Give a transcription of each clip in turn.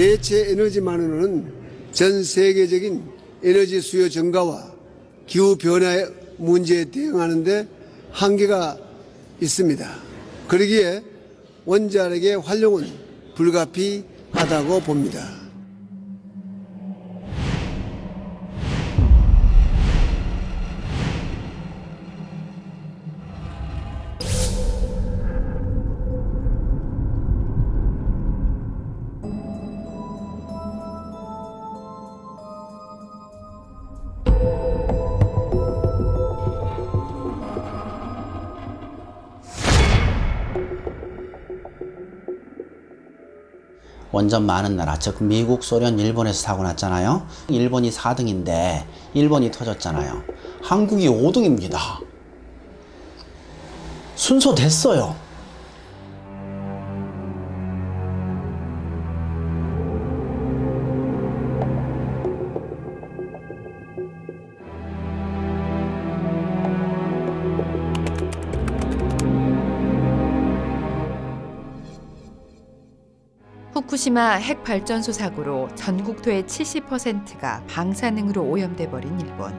대체 에너지만으로는 전 세계적인 에너지 수요 증가와 기후 변화 문제에 대응하는 데 한계가 있습니다. 그러기에 원자력의 활용은 불가피하다고 봅니다. 원전 많은 나라, 즉 미국, 소련, 일본에서 사고 났잖아요. 일본이 4등인데 일본이 터졌잖아요. 한국이 5등입니다. 순서 됐어요. 후쿠시마 핵 발전소 사고로 전국토의 70%가 방사능으로 오염돼 버린 일본.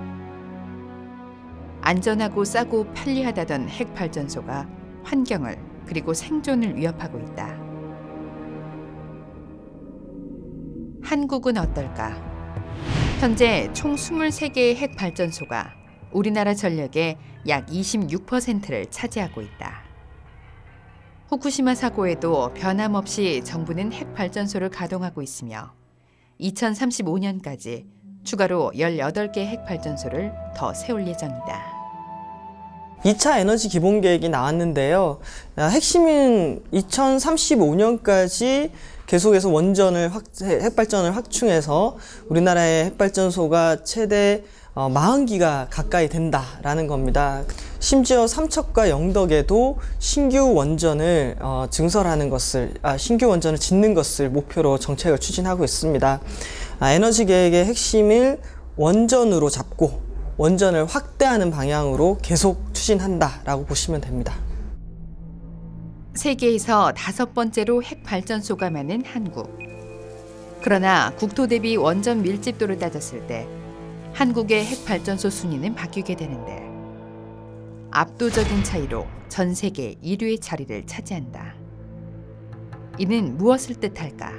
안전하고 싸고 편리하다던 핵 발전소가 환경을 그리고 생존을 위협하고 있다. 한국은 어떨까? 현재 총 23개의 핵 발전소가 우리나라 전력의 약 26%를 차지하고 있다. 후쿠시마 사고에도 변함없이 정부는 핵 발전소를 가동하고 있으며 2035년까지 추가로 18개 핵 발전소를 더 세울 예정이다. 2차 에너지 기본 계획이 나왔는데요. 아, 핵심은 2035년까지 계속해서 원전을 확, 핵발전을 확충해서 우리나라의 핵발전소가 최대 40기가 어, 가까이 된다라는 겁니다. 심지어 삼척과 영덕에도 신규 원전을 어, 증설하는 것을 아, 신규 원전을 짓는 것을 목표로 정책을 추진하고 있습니다. 아, 에너지 계획의 핵심을 원전으로 잡고 원전을 확대하는 방향으로 계속 추진한다라고 보시면 됩니다. 세계에서 다섯 번째로 핵 발전소가 많은 한국. 그러나 국토 대비 원전 밀집도를 따졌을 때 한국의 핵발전소 순위는 바뀌게 되는데 압도적인 차이로 전 세계 1위의 자리를 차지한다. 이는 무엇을 뜻할까?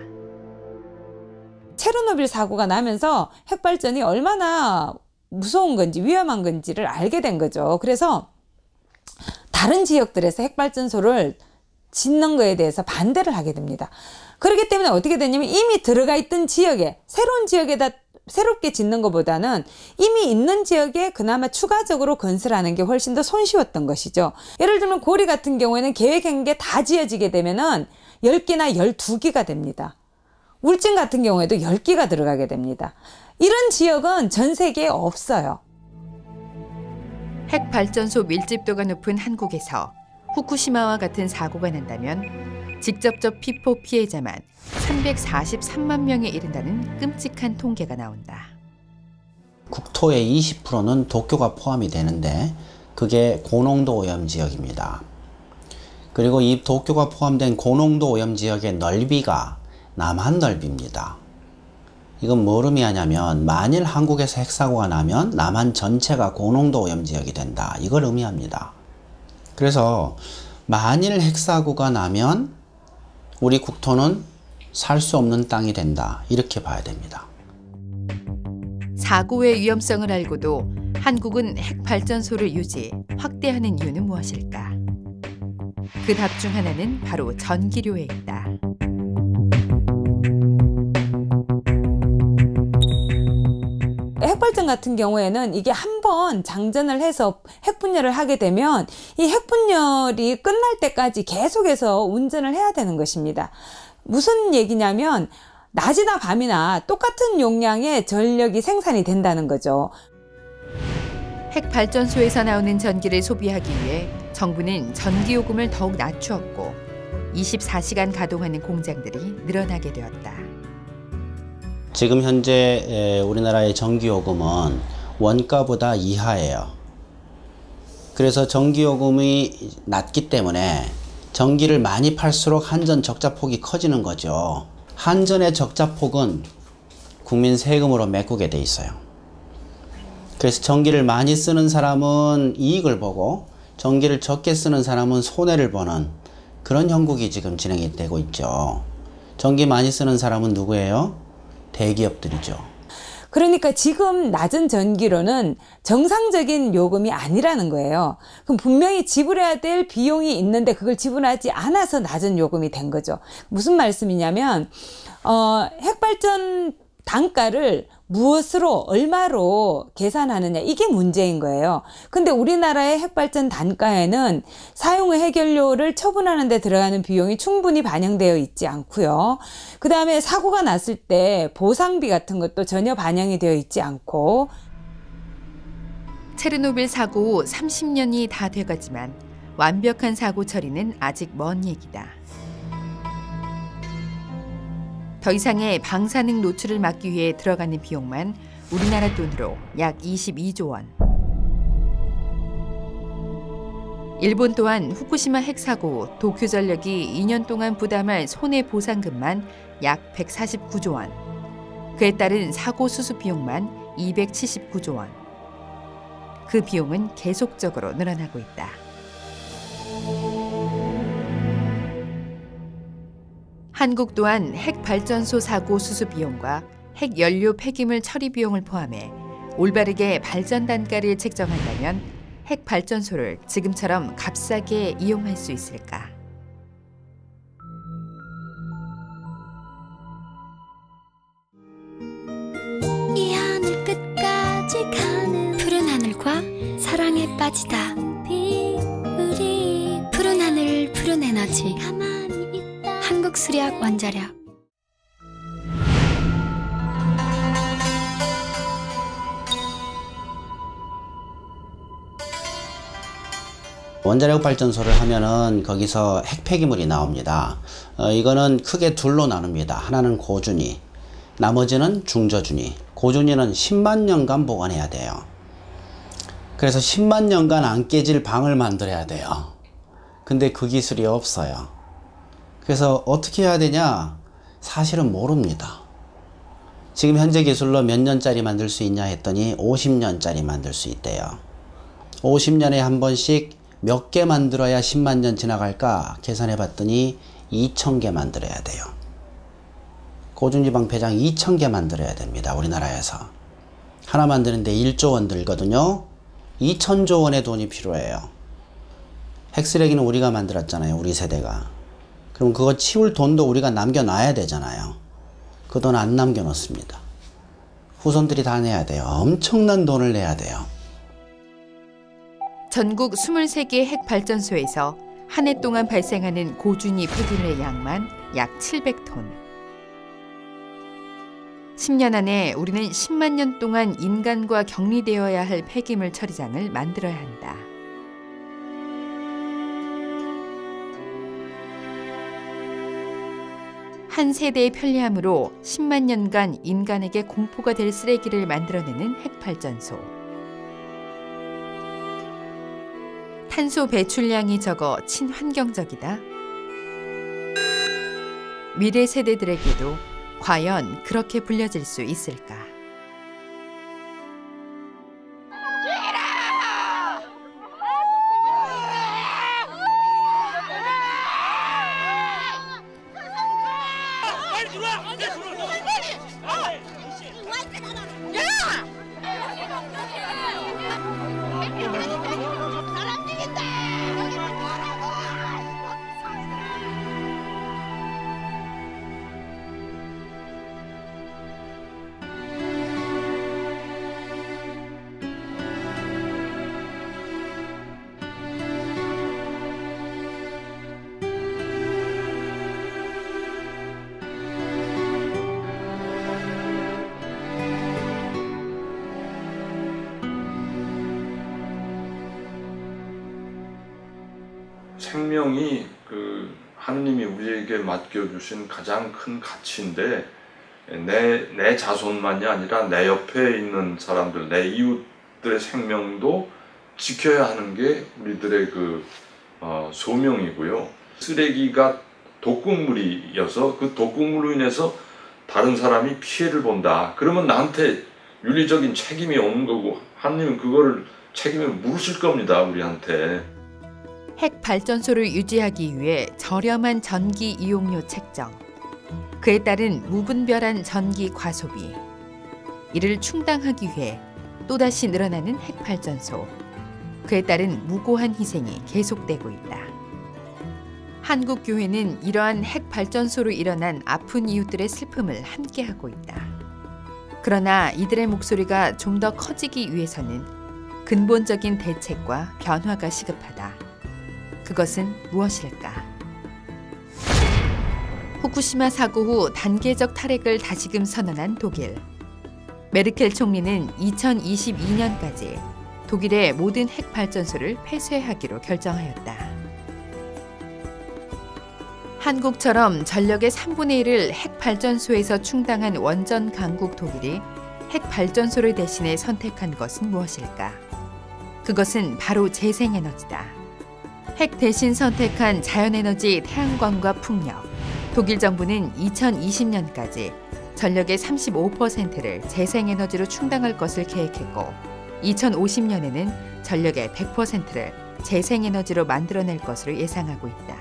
체르노빌 사고가 나면서 핵발전이 얼마나 무서운 건지 위험한 건지를 알게 된 거죠. 그래서 다른 지역들에서 핵발전소를 짓는 거에 대해서 반대를 하게 됩니다. 그렇기 때문에 어떻게 되냐면 이미 들어가 있던 지역에 새로운 지역에다 새롭게 짓는 것보다는 이미 있는 지역에 그나마 추가적으로 건설하는 게 훨씬 더 손쉬웠던 것이죠. 예를 들면 고리 같은 경우에는 계획한 게 다 지어지게 되면은 10개나 12개가 됩니다. 울진 같은 경우에도 10개가 들어가게 됩니다. 이런 지역은 전 세계에 없어요. 핵 발전소 밀집도가 높은 한국에서 후쿠시마와 같은 사고가 난다면 직접적 피포 피해자만 343만 명에 이른다는 끔찍한 통계가 나온다. 국토의 20%는 도쿄가 포함이 되는데 그게 고농도 오염 지역입니다. 그리고 이 도쿄가 포함된 고농도 오염 지역의 넓이가 남한 넓이입니다. 이건 뭘 의미하냐면 만일 한국에서 핵사고가 나면 남한 전체가 고농도 오염 지역이 된다. 이걸 의미합니다. 그래서 만일 핵사고가 나면 우리 국토는 살 수 없는 땅이 된다. 이렇게 봐야 됩니다. 사고의 위험성을 알고도 한국은 핵발전소를 유지, 확대하는 이유는 무엇일까? 그 답 중 하나는 바로 전기료에 있다. 핵발전 같은 경우에는 이게 한 번 장전을 해서 핵분열을 하게 되면 이 핵분열이 끝날 때까지 계속해서 운전을 해야 되는 것입니다. 무슨 얘기냐면 낮이나 밤이나 똑같은 용량의 전력이 생산이 된다는 거죠. 핵 발전소에서 나오는 전기를 소비하기 위해 정부는 전기 요금을 더욱 낮추었고 24시간 가동하는 공장들이 늘어나게 되었다. 지금 현재 우리나라의 전기요금은 원가보다 이하예요. 그래서 전기요금이 낮기 때문에 전기를 많이 팔수록 한전 적자폭이 커지는 거죠. 한전의 적자폭은 국민 세금으로 메꾸게 돼 있어요. 그래서 전기를 많이 쓰는 사람은 이익을 보고 전기를 적게 쓰는 사람은 손해를 보는 그런 형국이 지금 진행이 되고 있죠. 전기 많이 쓰는 사람은 누구예요? 대기업들이죠. 그러니까 지금 낮은 전기료는 정상적인 요금이 아니라는 거예요. 그럼 분명히 지불해야 될 비용이 있는데 그걸 지불하지 않아서 낮은 요금이 된 거죠. 무슨 말씀이냐면, 어, 핵발전 단가를 무엇으로 얼마로 계산하느냐 이게 문제인 거예요. 근데 우리나라의 핵발전 단가에는 사용 후 해결료를 처분하는 데 들어가는 비용이 충분히 반영되어 있지 않고요. 그다음에 사고가 났을 때 보상비 같은 것도 전혀 반영이 되어 있지 않고 체르노빌 사고 후 30년이 다 돼가지만 완벽한 사고 처리는 아직 먼 얘기다. 더 이상의 방사능 노출을 막기 위해 들어가는 비용만 우리나라 돈으로 약 22조 원. 일본 또한 후쿠시마 핵 사고 후 도쿄 전력이 2년 동안 부담할 손해 보상금만 약 149조 원. 그에 따른 사고 수습 비용만 279조 원. 그 비용은 계속적으로 늘어나고 있다. 한국 또한 핵 발전소 사고 수습 비용과 핵 연료 폐기물 처리 비용을 포함해 올바르게 발전 단가를 책정한다면 핵 발전소를 지금처럼 값싸게 이용할 수 있을까? 이 하늘 끝까지 가는 푸른 하늘과 사랑에 빠지다 푸른 하늘 푸른 에너지 수력 원자력 원자력 발전소를 하면은 거기서 핵 폐기물이 나옵니다. 어, 이거는 크게 둘로 나눕니다. 하나는 고준위, 나머지는 중저준위. 고준위는 10만 년간 보관해야 돼요. 그래서 10만 년간 안 깨질 방을 만들어야 돼요. 근데 그 기술이 없어요. 그래서 어떻게 해야 되냐? 사실은 모릅니다. 지금 현재 기술로 몇 년짜리 만들 수 있냐 했더니 50년짜리 만들 수 있대요. 50년에 한 번씩 몇 개 만들어야 10만 년 지나갈까 계산해 봤더니 2,000개 만들어야 돼요. 고준지방 폐장 2,000개 만들어야 됩니다. 우리나라에서. 하나 만드는데 1조 원 들거든요. 2천조 원의 돈이 필요해요. 핵쓰레기는 우리가 만들었잖아요. 우리 세대가. 그럼 그거 치울 돈도 우리가 남겨놔야 되잖아요. 그 돈 안 남겨놓습니다. 후손들이 다 내야 돼요. 엄청난 돈을 내야 돼요. 전국 23개 핵발전소에서 한 해 동안 발생하는 고준위 폐기물의 양만 약 700톤. 10년 안에 우리는 10만 년 동안 인간과 격리되어야 할 폐기물 처리장을 만들어야 한다. 한 세대의 편리함으로 10만 년간 인간에게 공포가 될 쓰레기를 만들어내는 핵발전소. 탄소 배출량이 적어 친환경적이다. 미래 세대들에게도 과연 그렇게 불려질 수 있을까? 생명이 그 하느님이 우리에게 맡겨주신 가장 큰 가치인데 내, 내 자손만이 아니라 내 옆에 있는 사람들, 내 이웃들의 생명도 지켜야 하는 게 우리들의 그 어, 소명이고요. 쓰레기가 독극물이어서 그 독극물로 인해서 다른 사람이 피해를 본다. 그러면 나한테 윤리적인 책임이 오는 거고 하나님은 그거를 책임을 물으실 겁니다. 우리한테. 핵 발전소를 유지하기 위해 저렴한 전기 이용료 책정, 그에 따른 무분별한 전기 과소비, 이를 충당하기 위해 또다시 늘어나는 핵 발전소, 그에 따른 무고한 희생이 계속되고 있다. 한국 교회는 이러한 핵 발전소로 일어난 아픈 이웃들의 슬픔을 함께하고 있다. 그러나 이들의 목소리가 좀 더 커지기 위해서는 근본적인 대책과 변화가 시급하다. 그것은 무엇일까? 후쿠시마 사고 후 단계적 탈핵을 다시금 선언한 독일. 메르켈 총리는 2022년까지 독일의 모든 핵 발전소를 폐쇄하기로 결정하였다. 한국처럼 전력의 3분의 1을 핵 발전소에서 충당한 원전 강국 독일이 핵 발전소를 대신해 선택한 것은 무엇일까? 그것은 바로 재생에너지다. 핵 대신 선택한 자연에너지 태양광과 풍력. 독일 정부는 2020년까지 전력의 35%를 재생에너지로 충당할 것을 계획했고 2050년에는 전력의 100%를 재생에너지로 만들어낼 것으로 예상하고 있다.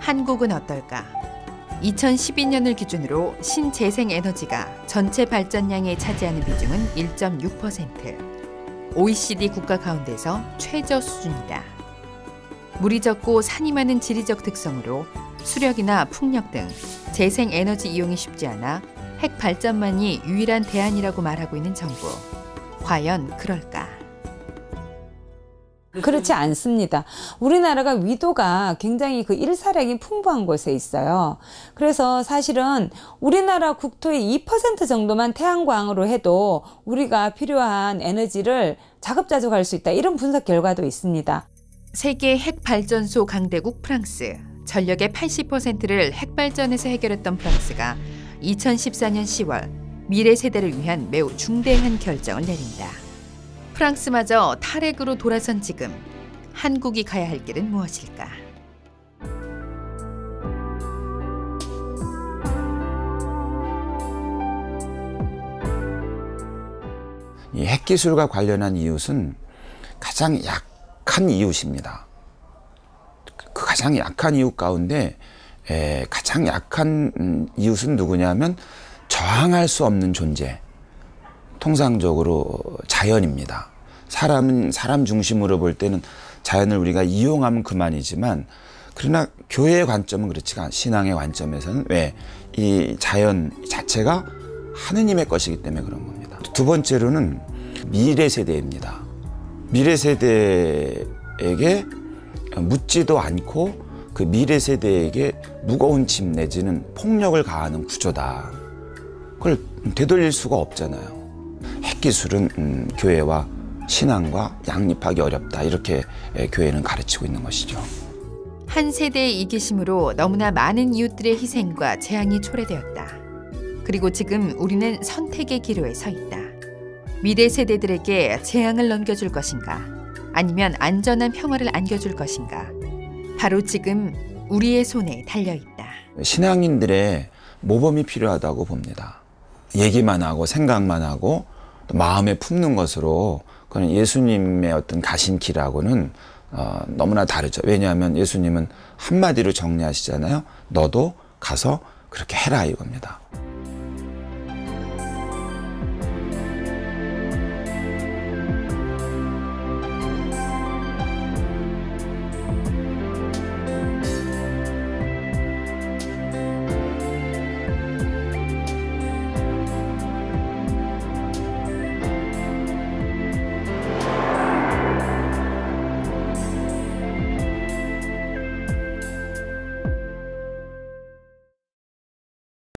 한국은 어떨까? 2012년을 기준으로 신재생 에너지가 전체 발전량에 차지하는 비중은 1.6%. OECD 국가 가운데서 최저 수준이다. 물이 적고 산이 많은 지리적 특성으로 수력이나 풍력 등 재생 에너지 이용이 쉽지 않아 핵 발전만이 유일한 대안이라고 말하고 있는 정부. 과연 그럴까? 그렇지 않습니다. 우리나라가 위도가 굉장히 그 일사량이 풍부한 곳에 있어요. 그래서 사실은 우리나라 국토의 2% 정도만 태양광으로 해도 우리가 필요한 에너지를 자급자족할 수 있다. 이런 분석 결과도 있습니다. 세계 핵발전소 강대국 프랑스. 전력의 80%를 핵발전에서 해결했던 프랑스가 2014년 10월 미래 세대를 위한 매우 중대한 결정을 내린다. 프랑스마저 탈핵으로 돌아선 지금 한국이 가야 할 길은 무엇일까? 이 핵기술과 관련한 이웃은 가장 약 한 이웃입니다. 그 가장 약한 이웃 가운데 에, 가장 약한 음, 이웃은 누구냐면 저항할 수 없는 존재. 통상적으로 자연입니다. 사람은 사람 중심으로 볼 때는 자연을 우리가 이용하면 그만이지만 그러나 교회의 관점은 그렇지가 않, 신앙의 관점에서는 왜 이 자연 자체가 하느님의 것이기 때문에 그런 겁니다. 두 번째로는 미래 세대입니다. 미래 세대에게 묻지도 않고 그 미래 세대에게 무거운 짐 내지는 폭력을 가하는 구조다. 그걸 되돌릴 수가 없잖아요. 핵기술은 음, 교회와 신앙과 양립하기 어렵다. 이렇게 에, 교회는 가르치고 있는 것이죠. 한 세대의 이기심으로 너무나 많은 이웃들의 희생과 재앙이 초래되었다. 그리고 지금 우리는 선택의 기로에 서 있다. 미래 세대들에게 재앙을 넘겨줄 것인가? 아니면 안전한 평화를 안겨줄 것인가? 바로 지금 우리의 손에 달려 있다. 신앙인들의 모범이 필요하다고 봅니다. 얘기만 하고 생각만 하고 또 마음에 품는 것으로 그는 예수님의 어떤 가신키라고는 어, 너무나 다르죠. 왜냐하면 예수님은 한마디로 정리하시잖아요. 너도 가서 그렇게 해라 이겁니다.